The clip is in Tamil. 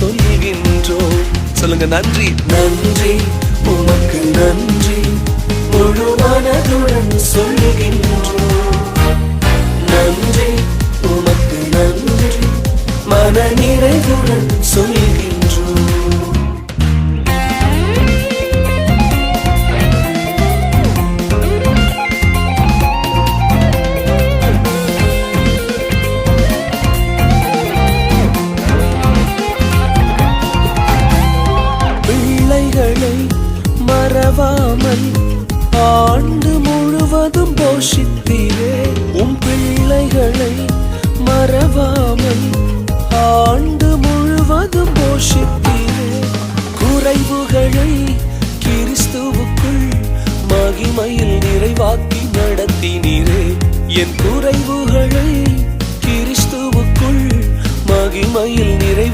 சொல்லுகின்றோம். சொல்லுங்க நன்றி. நன்றி உமக்கு நன்றி. முழு மனதுடன் சொல்லுகின்றோம். நன்றி உமக்கு நன்றி. மன நிறைவுடன் மறவாமல் ஆண்டு முழுவதும் போஷித்தீரே உம் பிள்ளைகளை மறவாமல் ஆண்டு முழுவதும் போஷித்தீரே. குறைவுகளை கிறிஸ்துவுக்குள் மகிமையில் நிறைவாக்கி நடத்தினீரே. என் குறைவுகளை கிறிஸ்துவுக்குள் மகிமையில் நிறைவாக்கி